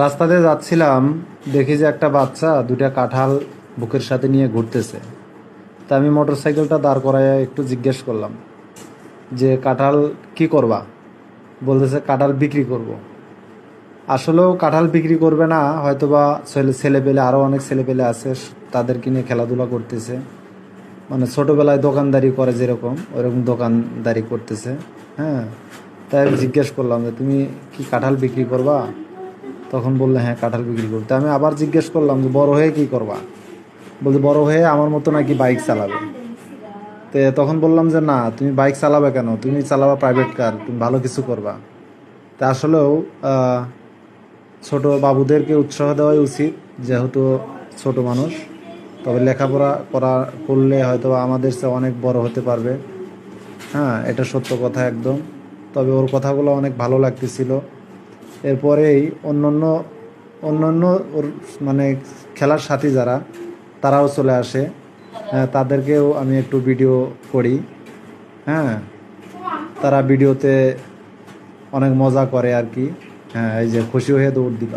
রাস্তা দিয়ে যাচ্ছিলাম, দেখি যে একটা বাচ্চা দুটা কাঁঠাল বুকের সাথে নিয়ে ঘুরতেছে। তা আমি মোটর সাইকেলটা দাঁড় করায় একটু জিজ্ঞেস করলাম যে, কাঁঠাল কি করবা? বলতেছে, কাঁঠাল বিক্রি করব। আসলেও কাঁঠাল বিক্রি করবে না, হয়তোবা ছেলে ছেলেপেলে আরও অনেক ছেলেপেলে আছে, তাদেরকে নিয়ে খেলাধুলা করতেছে। মানে ছোটোবেলায় দোকানদারি করে যেরকম, ওরকম দোকানদারি করতেছে হ্যাঁ। তাই জিজ্ঞেস করলাম যে, তুমি কি কাঁঠাল বিক্রি করবা? তখন বললে হ্যাঁ কাঁঠাল বিক্রি করতে আমি আবার জিজ্ঞেস করলাম যে, বড় হয়ে কি করবা? বলতে বড় হয়ে আমার মতো নাকি বাইক চালাবে? তো তখন বললাম যে, না, তুমি বাইক চালাবে কেন? তুমি চালাবা প্রাইভেট কার তুমি ভালো কিছু করবা। তা আসলেও ছোট বাবুদেরকে উৎসাহ দেওয়াই উচিত, যেহেতু ছোট মানুষ। তবে লেখাপড়া করা, করলে হয়তো আমাদের সে অনেক বড় হতে পারবে। হ্যাঁ এটা সত্য কথা একদম। তবে ওর কথাগুলো অনেক ভালো লাগতেছিল। এরপরেই অন্যান্য অন্যান্য মানে খেলার সাথী যারা, তারাও চলে আসে। হ্যাঁ তাদেরকেও আমি একটু ভিডিও করি। হ্যাঁ তারা ভিডিওতে অনেক মজা করে আর কি। হ্যাঁ এই যে খুশি হয়ে দৌড় দিল।